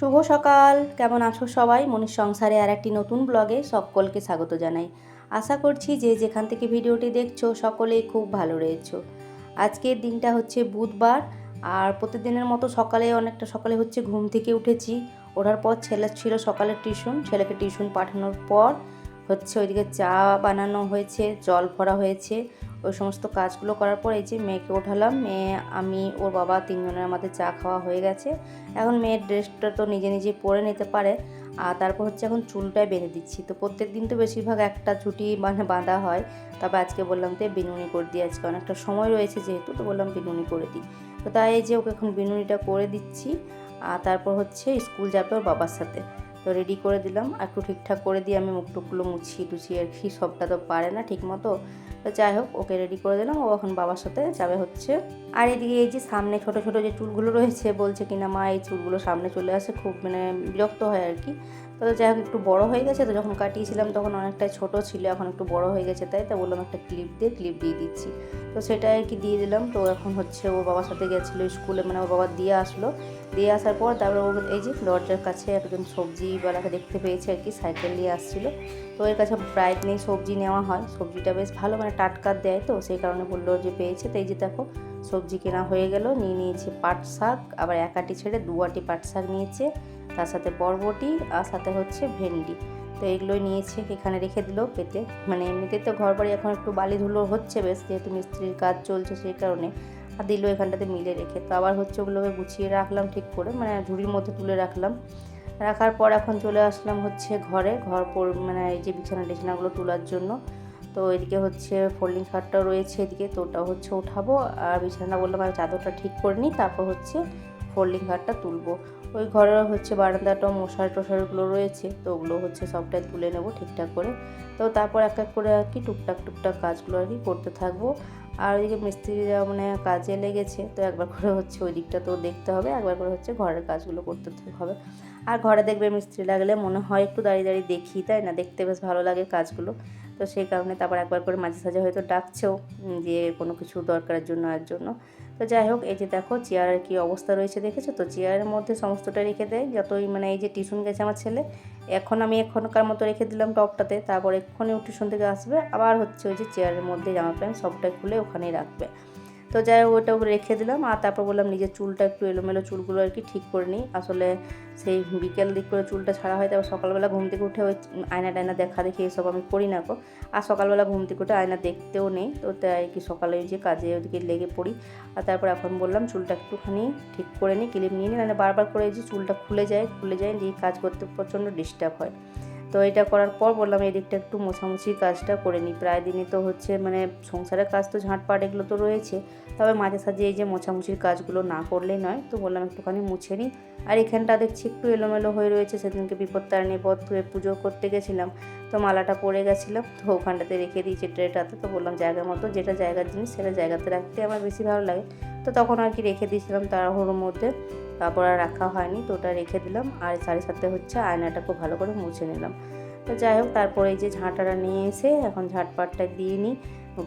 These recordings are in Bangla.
শুভ সকাল। কেমন আছো সবাই? মনির সংসারে আর একটি নতুন ব্লগে সকলকে স্বাগত জানাই। আশা করছি যে যেখান থেকে ভিডিওটি দেখছ সকলেই খুব ভালো রয়েছো। আজকের দিনটা হচ্ছে বুধবার, আর প্রতিদিনের মতো সকালে অনেকটা সকালে হচ্ছে ঘুম থেকে উঠেছি। ওঠার পর ছেলে ছিল সকালে টিউশন, ছেলেকে টিউশন পাঠানোর পর হচ্ছে ওইদিকে চা বানানো হয়েছে, জল ভরা হয়েছে। ওই সমস্ত কাজগুলো করার পর এই যে মেয়েকে ওঠালাম, মেয়ে, আমি, ওর বাবা তিনজনের আমাদের চা খাওয়া হয়ে গেছে। এখন মেয়ের ড্রেসটা তো নিজে নিজে পরে নিতে পারে, আর তারপর হচ্ছে এখন চুলটাই বেঁধে দিচ্ছি। তো প্রত্যেক দিন তো বেশিরভাগ একটা ছুটি মানে বাঁধা হয়, তবে আজকে বললাম তো বিনুনি করে দিই। আজকে অনেকটা সময় রয়েছে যেহেতু, তো বললাম বিনুনি করে দিই। তো তাই এই যে ওকে এখন বিনুনিটা করে দিচ্ছি, আর তারপর হচ্ছে স্কুল যাবে ওর বাবার সাথে। তো রেডি করে দিলাম। আর একটু ঠিকঠাক করে দিয়ে আমি মুখ টুকগুলো মুছিয়ে টুছিয়ে আর কি, সবটা তো পারে না ঠিক মতো তো যাই হোক, ওকে রেডি করে দিলাম। ও এখন বাবার সাথে যাবে হচ্ছে। আর এদিকে এই যে সামনে ছোট ছোট যে চুলগুলো রয়েছে, বলছে কিনা, মা, এই চুলগুলো সামনে চলে আসে, খুব মানে বিরক্ত হয় আর কি। তো যাই হোক, একটু বড় হয়ে গেছে। তো যখন কাটিয়েছিলাম, তখন অনেকটাই ছোট ছিল, এখন একটু বড় হয়ে গেছে তাই। তো বললাম, একটা ক্লিপ দিয়ে ক্লিপ দিয়ে দিচ্ছি। তো সেটা আর কি দিয়ে দিলাম। তো এখন হচ্ছে ও বাবার সাথে গেছিল স্কুলে মানে ওর বাবা দিয়ে আসলো। দিয়ে আসার পর তারপরে ও এই যে দরজার কাছে একজন সবজিওয়ালাকে দেখতে পেয়েছে আর কি, সাইকেল নিয়ে আসছিল। তো এর কাছে প্রায় নেই সবজি নেওয়া হয়। সবজিটা বেশ ভালো মানে টাটকা দেয় তো, সেই কারণে বলল যে পেয়েছে। তো এই যে দেখো, সবজি কেনা হয়ে গেল, নিয়ে নিয়েছে পাট শাক, আবার এক আটি ছেড়ে দু আটি পাট শাক নিয়েছে। তার সাথে বরবটি আর সাথে হচ্ছে ভেন্ডি। তো এগুলোই নিয়েছে, এখানে রেখে দিল পেতে। মানে এমনিতে তো ঘর বাড়ি এখন একটু বালি ধুলো হচ্ছে বেশ, যেহেতু মিস্ত্রির কাজ চলছে সেই কারণে। আর দিল এখানটাতে মিলে রেখে। তো আবার হচ্ছে ওগুলোকে গুছিয়ে রাখলাম ঠিক করে মানে ঝুড়ির মধ্যে তুলে রাখলাম। রাখার পর এখন চলে আসলাম হচ্ছে ঘরে, ঘর মানে এই যে বিছানা টিছানাগুলো তোলার জন্য। তো এদিকে হচ্ছে ফোল্ডিং খাটটাও রয়েছে এদিকে, তো ওটা হচ্ছে ওঠাবো। আর বিছানাটা বললাম আমি চাদরটা ঠিক করে নিই, তারপর হচ্ছে ফোল্ডিং খাটটা তুলবো। ওই ঘরের হচ্ছে বারান্দাটা মশার টশারিগুলো রয়েছে, তো ওগুলো হচ্ছে সবটাই তুলে নেব ঠিকঠাক করে। তো তারপর এক এক করে আর কি টুকটাক টুকটাক কাজগুলো আর কি করতে থাকব। আর ওইদিকে মিস্ত্রিরা মানে কাজে লেগেছে, তো একবার করে হচ্ছে ওই দিকটা তো দেখতে হবে, একবার করে হচ্ছে ঘরের কাজগুলো করতে হবে। আর ঘরে দেখবে মিস্ত্রি লাগলে মনে হয় একটু দাঁড়িয়ে দাঁড়িয়ে দেখি, তাই না? দেখতে বেশ ভালো লাগে কাজগুলো। তো সেই কারণে তারপর একবার করে মাঝে সাঝে হয়তো ডাকছেও যে কোনো কিছু দরকারের জন্য আর জন্য। তো যাই হোক, এই যে দেখো, চেয়ারের কী অবস্থা রয়েছে দেখেছ? তো চেয়ারের মধ্যে সমস্তটা রেখে দেয়, যতই মানে এই যে টিউশন গেছে আমার ছেলে, এখন আমি এখনকার মতো রেখে দিলাম টপটাতে, তারপর এক্ষুনি টিউশন থেকে আসবে, আবার হচ্ছে ওই যে চেয়ারের মধ্যে জামা প্যান্ট সবটা খুলে ওখানেই রাখবে। তো যাই হোক ওইটা রেখে দিলাম আর তারপর বললাম নিজের চুলটা একটু এলোমেলো চুলগুলো আর কি ঠিক করে নিই। আসলে সেই বিকেল দিক করে চুলটা ছাড়া হয়, তারপর সকালবেলা ঘুম থেকে উঠে ওই আয়না টায়না দেখা দেখি, এসব আমি করি না গো। আর সকালবেলা ঘুম থেকে উঠে আয়না দেখতেও নেই, তো তাই কি সকালে যে কাজে ওদিকে লেগে পড়ি। আর তারপর এখন বললাম চুলটা একটুখানি ঠিক করে নিই ক্লিপ নিয়ে নিই মানে বারবার করে যে চুলটা খুলে যায় খুলে যায় দিয়ে কাজ করতে প্রচণ্ড ডিস্টার্ব হয়। তো এটা করার পর বললাম এই দিকটা একটু মোছামুছির কাজটা করে নিই। প্রায় দিনই তো হচ্ছে মানে সংসারের কাজ তো ঝাঁটপাট এগুলো তো রয়েছে। তবে মাঝে সাঝে এই যে মোছামুছির কাজগুলো না করলেই নয়, তো বললাম একটুখানি মুছে নিই। আর এখানটা দেখছি একটু এলোমেলো হয়ে রয়েছে, সেদিনকে বিপত্তারিণী পথ ধুয়ে পুজো করতে গেছিলাম, তো মালাটা পরে গেছিলাম, তো ওখানটাতে রেখে দিয়েছি ট্রেটাতে, তো বললাম জায়গার মতো, যেটা জায়গার জিনিস সেটা জায়গাতে রাখতে আমার বেশি ভালো লাগে। তো তখন আর কি রেখে দিয়েছিলাম তাড়াহুড়োর মধ্যে। তারপর আর রাখা হয়নি, তো ওটা রেখে দিলাম। আর সাড়ে সাথে হচ্ছে আয়নাটা খুব ভালো করে মুছে নিলাম। তো যাই হোক, তারপরে এই যে ঝাঁটাটা নিয়ে এসে এখন ঝাঁটপাটটা দিয়ে নিই।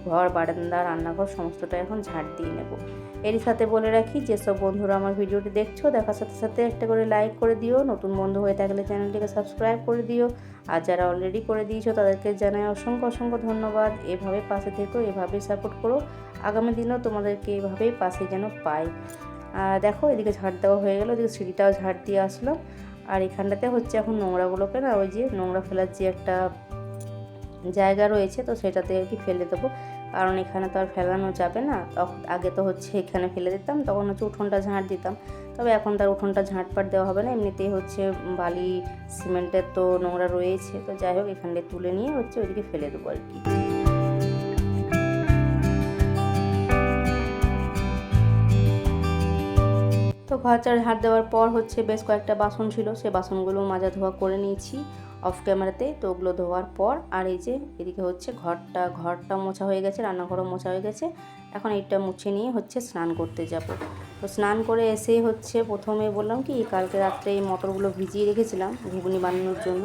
ঘর, বারান্দা, রান্নাঘর, সমস্তটা এখন ঝাঁট দিয়ে নেব। এরই সাথে বলে রাখি, যেসব বন্ধুরা আমার ভিডিওটি দেখছ, দেখার সাথে সাথে একটা করে লাইক করে দিও। নতুন বন্ধু হয়ে থাকলে চ্যানেলটিকে সাবস্ক্রাইব করে দিও। আর যারা অলরেডি করে দিয়েছ, তাদেরকে জানাই অসংখ্য অসংখ্য ধন্যবাদ। এভাবে পাশে থেকো এভাবেই সাপোর্ট করো। আগামী দিনেও তোমাদেরকে এভাবেই পাশে যেন পাই। দেখো, এদিকে ঝাড় দেওয়া হয়ে গেলো এদিকে সিঁড়িটাও ঝাড় দিয়ে আসলো। আর এখানটাতে হচ্ছে এখন নোংরাগুলোকে না, ওই যে নোংরা ফেলার যে একটা জায়গা রয়েছে, তো সেটাতে আর কি ফেলে দেবো। কারণ এখানে তো আর ফেলানো যাবে না। আগে তো হচ্ছে এখানে ফেলে দিতাম, তখন হচ্ছে উঠোনটা ঝাঁট দিতাম। তবে এখন তার উঠোনটা ঝাঁটপাট দেওয়া হবে না, এমনিতেই হচ্ছে বালি, সিমেন্টের তো নোংরা রয়েছে। তো যাই হোক এখানটা তুলে নিয়ে হচ্ছে ওইদিকে ফেলে দেবো আর কি। তো ঘর চার দেওয়ার পর হচ্ছে বেশ কয়েকটা বাসন ছিল। সে বাসনগুলো মাজা ধোয়া করে নিয়েছি অফ ক্যামেরাতে তো ওগুলো ধোয়ার পর আর এই যে এদিকে হচ্ছে ঘরটা ঘরটা মোছা হয়ে গেছে, রান্নাঘরও মোছা হয়ে গেছে। এখন এইটা মুছে নিয়ে হচ্ছে স্নান করতে যাব। তো স্নান করে এসে হচ্ছে প্রথমে বললাম কি, কালকে রাত্রে এই মটরগুলো ভিজিয়ে রেখেছিলাম ঘুগনি বানানোর জন্য।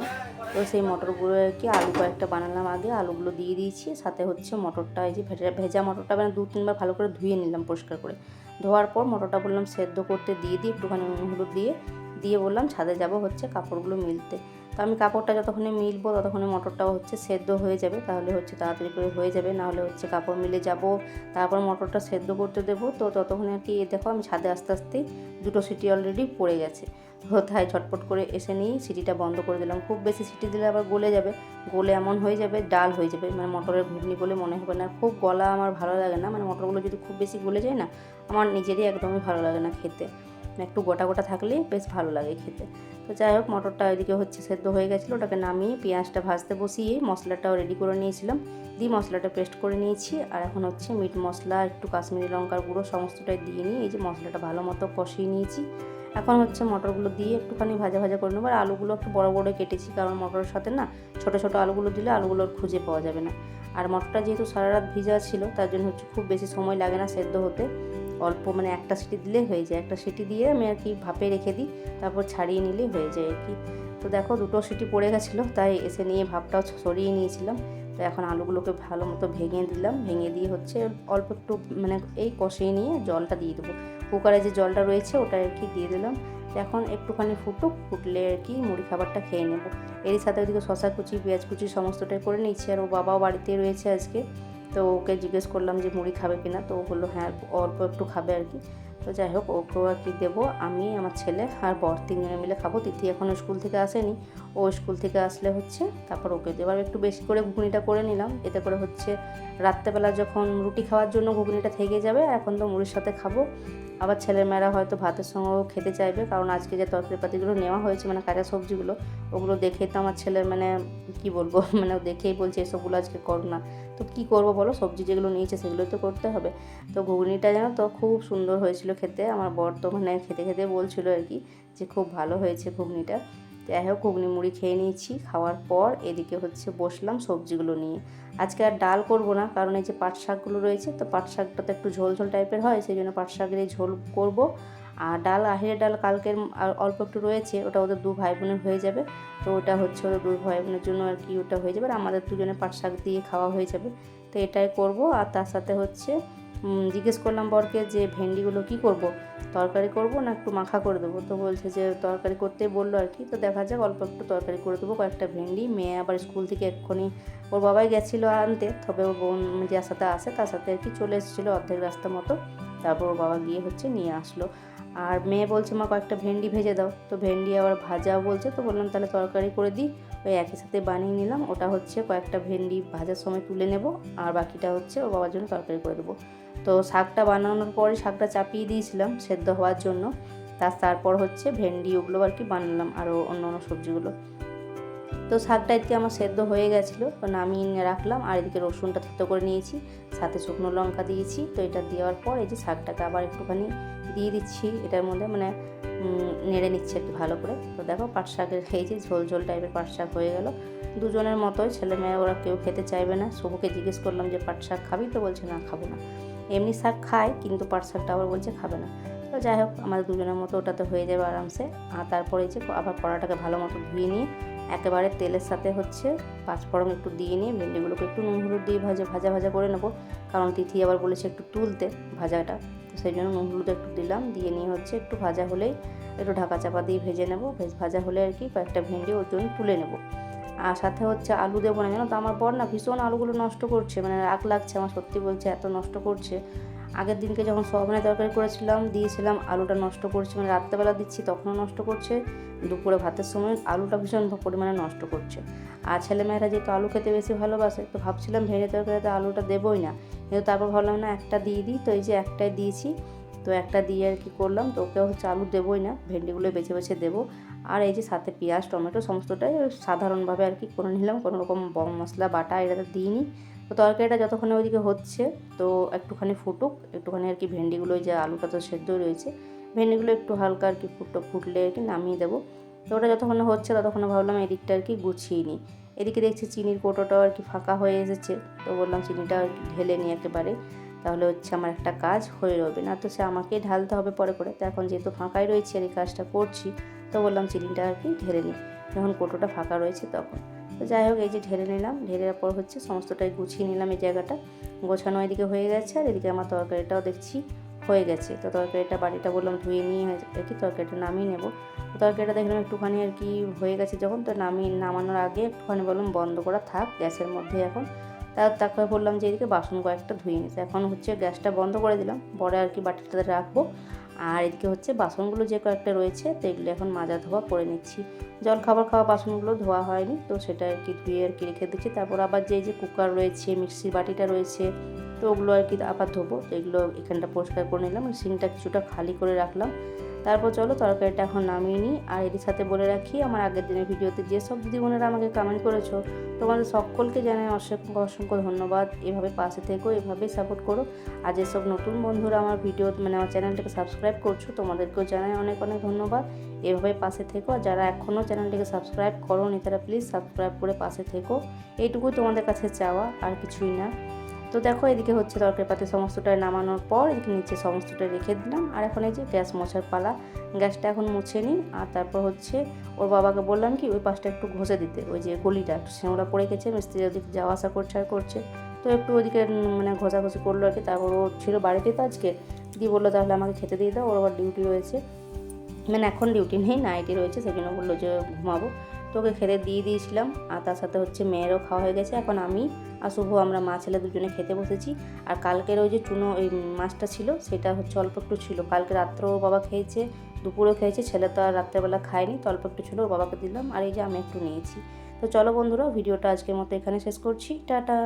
তো সেই মটরগুলো আর কি আলু কয়েকটা বানালাম আগে, আলুগুলো দিয়ে দিয়েছি। সাথে হচ্ছে মটরটা, এই যে ভেজা মটরটা মানে দু তিনবার ভালো করে ধুয়ে নিলাম পরিষ্কার করে। ধোয়ার পর মটরটা বললাম সেদ্ধ করতে দিয়ে দিই একটুখানি নুন হলুদ দিয়ে। দিয়ে বললাম ছাদে যাব হচ্ছে কাপড়গুলো মিলতে। তো আমি কাপড়টা যতক্ষণে মিলবো ততক্ষণে মটরটাও হচ্ছে সেদ্ধ হয়ে যাবে, তাহলে হচ্ছে তাড়াতাড়ি করে হয়ে যাবে, নাহলে হচ্ছে কাপড় মিলে যাব। তারপর মটরটা সেদ্ধ করতে দেবো, তো ততক্ষণে আর কি দেখো আমি ছাদে আস্তে আস্তে দুটো সিটি অলরেডি পড়ে গেছে। কোথায় ঝটপট করে এসে নিয়েই সিটিটা বন্ধ করে দিলাম। খুব বেশি সিটি দিলে আবার গলে যাবে, গলে এমন হয়ে যাবে, ডাল হয়ে যাবে মানে মটরের ঘুগনি বলে মনে হবে না। খুব গলা আমার ভালো লাগে না মানে মটরগুলো যদি খুব বেশি গলে যায় না, আমার নিজেরই একদমই ভালো লাগে না খেতে। একটু গোটা গোটা থাকলেই বেশ ভালো লাগে খেতে। তো যাই হোক, মটরটা ওইদিকে হচ্ছে সেদ্ধ হয়ে গেছিল, ওটাকে নামিয়ে পেঁয়াজটা ভাজতে বসিয়ে মশলাটাও রেডি করে নিয়েছিলাম। দিয়ে মশলাটা পেস্ট করে নিয়েছি, আর এখন হচ্ছে মিট মশলা, একটু কাশ্মীরি লঙ্কার গুঁড়ো, সমস্তটাই দিয়ে নিয়ে এই যে মশলাটা ভালো মতো কষিয়ে নিয়েছি। এখন হচ্ছে মটরগুলো দিয়ে একটুখানি ভাজা ভাজা করে নেব। আর আলুগুলো একটু বড় বড় কেটেছি, কারণ মটরের সাথে না, ছোটো ছোটো আলুগুলো দিলে আলুগুলো আর খুঁজে পাওয়া যাবে না। আর মটরটা যেহেতু সারা রাত ভিজা ছিল, তার জন্য হচ্ছে খুব বেশি সময় লাগে না সেদ্ধ হতে। অল্প মানে একটা সিটি দিলে হয়ে যায়। একটা সিটি দিয়ে আমি আর কি ভাপে রেখে দিই, তারপর ছাড়িয়ে নিলে হয়ে যায় আর কি। তো দেখো, দুটো সিটি পড়ে গেছিল, তাই এসে নিয়ে ভাপটাও সরিয়ে নিয়েছিলাম। তো এখন আলুগুলোকে ভালো মতো ভেঙে দিলাম। ভেঙে দিয়ে হচ্ছে অল্প একটু মানে এই কষিয়ে নিয়ে জলটা দিয়ে দেবো। কুকারে যে জলটা রয়েছে, ওটা আর কি দিয়ে দিলাম। এখন একটুখানি ফুটুক, ফুটলে আর কি মুড়ি খাবারটা খেয়ে নেব। এরই সাথে ওইদিকে শশা কুচি, পেঁয়াজ কুচি সমস্তটাই করে নিচ্ছি আর ও বাবাও বাড়িতে রয়েছে আজকে। তো ওকে জিজ্ঞেস করলাম যে মুড়ি খাবে কিনা তো ও বলল হ্যাঁ অল্প একটু খাবে আর কি। তো যাই হোক, ওকেও আর কি দেবো। আমি, আমার ছেলে আর বর তিনজনে মিলে খাব। তিথি এখনও স্কুল থেকে আসেনি। ও স্কুল থেকে আসলে হচ্ছে তারপর ওকে দেবো। আর একটু বেশি করে ঘুগনিটা করে নিলাম। এতে করে হচ্ছে রাত্রেবেলা যখন রুটি খাওয়ার জন্য ঘুগনিটা থেকে যাবে, এখন তো মুড়ির সাথে খাব। আবার ছেলেমেয়েরা হয়তো ভাতের সঙ্গেও খেতে চাইবে, কারণ আজকে যে তরকারিপাতিগুলো নেওয়া হয়েছে মানে কাঁচা সবজিগুলো, ওগুলো দেখে তো আমার ছেলে মানে কি বলব মানে দেখেই বলছে এসবগুলো আজকে করো না। তো কী করব বলো, সবজি যেগুলো নিয়েছে সেগুলো তো করতে হবে। তো ঘুগনিটা যেন তো খুব সুন্দর হয়েছিল খেতে, আমার বর তো মানে খেতে খেতে বলছিল আর কি যে খুব ভালো হয়েছে ঘুগনিটা। যাই হোক ঘুগনি মুড়ি খেয়ে নিয়েছি। খাওয়ার পর এদিকে হচ্ছে বসলাম সবজিগুলো নিয়ে। আজকে আর ডাল করব না, কারণ এই যে পাট শাকগুলো রয়েছে, তো পাট শাকটা তো একটু ঝোল ঝোল টাইপের হয়, সেই জন্য পাট শাকের এই ঝোল করব। আর ডাল আহিরের ডাল কালকের অল্প একটু রয়েছে, ওটা ওদের দু ভাই বোনের হয়ে যাবে। তো ওটা হচ্ছে ওদের দুই ভাই বোনের জন্য আর কি, ওটা হয়ে যাবে। আর আমাদের দুজনে পাট শাক দিয়ে খাওয়া হয়ে যাবে। তো এটাই করব, আর তার সাথে হচ্ছে জিজ্ঞেস করলাম বরকে যে ভেন্ডিগুলো কি করব, তরকারি করব না একটু মাখা করে দেবো? তো বলছে যে তরকারি করতে বলল আর কি, তো দেখা যাক অল্প একটু তরকারি করে দেবো, কয়েকটা ভেন্ডি। মেয়ে আবার স্কুল থেকে এক্ষুনি ওর বাবাই গেছিল আনতে, তবে ওর বোন যার সাথে আসে তার সাথে আর কি চলে এসেছিল অর্ধেক রাস্তা মতো। তারপর ওর বাবা গিয়ে হচ্ছে নিয়ে আসলো। আর মেয়ে বলছে, মা, কয়েকটা ভেন্ডি ভেজে দাও। তো ভেন্ডি আবার ভাজা বলছে, তো বললাম, তাহলে তরকারি করে দিই। ওই একই সাথে বানিয়ে নিলাম, ওটা হচ্ছে কয়েকটা ভেন্ডি ভাজার সময় তুলে নেব, আর বাকিটা হচ্ছে ওর বাবার জন্য তরকারি করে দেবো। তো শাকটা বানানোর পরে শাকটা চাপিয়ে দিয়েছিলাম সেদ্ধ হওয়ার জন্য। তার তারপর হচ্ছে ভেন্ডি ওগুলো আর কি বানালাম আরও অন্য অন্য সবজিগুলো। তো শাকটা এদিকে আমার সেদ্ধ হয়ে গেছিল, তো নামিয়ে রাখলাম আর এদিকে রসুনটা থেতো করে নিয়েছি, সাথে শুকনো লঙ্কা দিয়েছি। তো এটা দেওয়ার পর এই যে শাকটাকে আবার একটুখানি দিয়ে দিচ্ছি, এটার মধ্যে মানে নেড়ে নিচ্ছি একটু ভালো করে। তো দেখো পাট শাকের খেয়েছি ঝোল ঝোল টাইপের পাট শাক হয়ে গেল। দুজনের মতোই ছেলে মেয়ে ওরা কেউ খেতে চাইবে না। শুভকে জিজ্ঞেস করলাম যে পাট শাক খাবি? তো বলছে না, খাব না। এমনি শাক খায়, কিন্তু পাট শাকটা আবার বলছে খাবে না। তো যাই হোক, আমাদের দুজনের মতো ওটাতে হয়ে যাবে আরামসে। আর তারপরে যে আবার কড়াটাকে ভালো মতো ধুয়ে নিয়ে, একেবারে তেলের সাথে হচ্ছে পাঁচফোড়ন একটু দিয়ে নিয়ে, ভেন্ডিগুলোকে একটু নুন হলুদ দিয়ে ভাজা ভাজা ভাজা করে নেব। কারণ তিথি আবার বলেছে একটু তুলতে ভাজাটা। তো সেই জন্য নুন হলুদ একটু দিলাম, দিয়ে নিয়ে হচ্ছে একটু ভাজা হলেই একটু ঢাকা চাপা দিয়ে ভেজে নেব। ভেজ ভাজা হলে আর কি কয়েকটা ভেন্ডি ওর জন্য তুলে নেব। আর সাথে হচ্ছে আলু দেবো না, জানো তো? আমার বর না ভীষণ আলুগুলো নষ্ট করছে মানে রাগ লাগছে আমার, সত্যি বলছে, এত নষ্ট করছে। আগের দিনকে যখন সয়াবিনের তরকারি করেছিলাম, দিয়েছিলাম, আলুটা নষ্ট করছে মানে রাত্রেবেলা দিচ্ছি, তখনও নষ্ট করছে। দুপুরে ভাতের সময় আলুটা ভীষণ পরিমাণে নষ্ট করছে। আর ছেলেমেয়েরা যেহেতু আলু খেতে বেশি ভালোবাসে, তো ভাবছিলাম ভেজে তরকারিতে আলুটা দেবোই না। কিন্তু তারপর ভাবলাম, না, একটা দিয়ে দিই। তো এই যে একটাই দিয়েছি। তো একটা দিয়ে আর কি করলাম, তো ওকে হচ্ছে আলু দেবোই না, ভেন্ডিগুলো বেছে বেছে দেবো। আর এই যে সাথে পেঁয়াজ, টমেটো, সমস্তটাই সাধারণভাবে আর কি করে নিলাম, কোনো রকম বম মশলা, বাটা এটাতে দিইনি। তো তরকারিটা যতক্ষণে ওইদিকে হচ্ছে, তো একটুখানি ফুটুক, একটুখানি আর কি ভেন্ডিগুলো যে আলুটা তো সেদ্ধ রয়েছে, ভেন্ডিগুলো একটু হালকা আর কি ফুটো ফুটলে আর কি নামিয়ে দেবো। তো ওটা যতক্ষণে হচ্ছে, ততক্ষণে ভাবলাম এদিকটা আর কি গুছিয়ে নিই। এদিকে দেখছি চিনির কোটোটাও আর কি ফাঁকা হয়ে এসেছে, তো বললাম চিনিটা আর কি ঢেলে নিই একেবারে। তাহলে হচ্ছে আমার একটা কাজ হয়ে রবে। না তো সে আমাকেই ঢালতে হবে পরে করে তো এখন যেহেতু ফাঁকাই রয়েছে আর এই কাজটা করছি, তো বললাম চিনিটা আর কি ঢেলে নিই যখন কোটোটা ফাঁকা রয়েছে তখন। তো যাই হোক, এই যে ঢেলে নিলাম। ঢেলের পর হচ্ছে সমস্তটাই গুছিয়ে নিলাম এই জায়গাটা। গোছানো এদিকে হয়ে গেছে, আর এদিকে আমার তরকারিটাও দেখছি হয়ে গেছে। তো তরকারিটা বাড়িটা বললাম ধুয়ে নিয়ে আর কি তরকারিটা নামিয়ে নেব। তরকারিটা দেখলাম একটুখানি আর কি হয়ে গেছে যখন। তো নামিয়ে নামানোর আগে একটুখানি বললাম বন্ধ করা থাক, গ্যাসের মধ্যে এখন। তারপরে বললাম যে এদিকে বাসন কয়েকটা ধুয়ে নিতে। এখন হচ্ছে গ্যাসটা বন্ধ করে দিলাম। পরে আর কি বাটিটাতে রাখব। আর এদিকে হচ্ছে বাসনগুলো যে কয়েকটা রয়েছে, তো এগুলো এখন মাজা ধোয়া করে নিচ্ছি। জল খাবার খাওয়া বাসনগুলো ধোয়া হয়নি, তো সেটা আর কি ধুয়ে আর কি রেখে দিচ্ছি। তারপর আবার যে যে কুকার রয়েছে, মিক্সির বাটিটা রয়েছে, তো ওগুলো আর কি আবার ধোবো। তো এগুলো এখানটা পরিষ্কার করে নিলাম। সিংটা কিছুটা খালি করে রাখলাম। তারপর চলো তরকারিটা এখন নামিয়ে নিই। আর এর সাথে বলে রাখি, আমার আগের দিনের ভিডিওতে যেসব দিদি বোনেরা আমাকে কমেন্ট করেছ, তোমাদের সকলকে জানাই অসংখ্য অসংখ্য ধন্যবাদ। এভাবে পাশে থেকো, এভাবে সাপোর্ট করো। আর যেসব নতুন বন্ধুরা আমার ভিডিও মানে আমার চ্যানেলটাকে সাবস্ক্রাইব করছ, তোমাদেরকেও জানাই অনেক অনেক ধন্যবাদ। এভাবে পাশে থেকো, আর যারা এখনও চ্যানেলটিকে সাবস্ক্রাইব করো নি তারা প্লিজ সাবস্ক্রাইব করে পাশে থেকো। এইটুকুই তোমাদের কাছে চাওয়া, আর কিছুই না। তো দেখো, এদিকে হচ্ছে তরকারি পাতে সমস্তটা নামানোর পর এদিকে নিচে সমস্তটা রেখে দিলাম। আর এখন এই যে গ্যাস মোছার পালা, গ্যাসটা এখন মুছে নিই। আর তারপর হচ্ছে ওর বাবাকে বললাম কি, ওই পাশটা একটু ঘষে দিতে, ওই যে গলিটা, একটু শ্যামলা পড়ে গেছে, মিস্ত্রি ওদিকে যাওয়া আসা করছে আর করছে। তো একটু ওদিকে মানে ঘষাঘষি করল আর কি। তারপর ও ছিল বাড়িতে তো আজকে। দিয়ে বলল, তাহলে আমাকে খেতে দিয়ে দাও, ওর আবার ডিউটি রয়েছে। মানে এখন ডিউটি নেই নাইটে রয়েছে, সেজন্য বলল যে ঘুমাবো। তো ওকে খেতে দিয়ে দিয়েছিলাম, আর তার সাথে হচ্ছে মেয়েরও খাওয়া হয়ে গেছে। এখন আমি আর শুভ, আমরা মা ছেলে দুজনে খেতে বসেছি। আর কালকের ওই যে চুনো, ওই মাছটা ছিল, সেটা হচ্ছে অল্প একটু ছিল। কালকে রাত্রেও বাবা খেয়েছে, দুপুরেও খেয়েছে, ছেলে তো আর রাত্রেবেলা খায়নি, তো অল্প একটু ছিল বাবাকে দিলাম, আর এই যে আমি একটু নিয়েছি। তো চলো বন্ধুরা, ভিডিওটা আজকের মতো এখানে শেষ করছি। টাটা!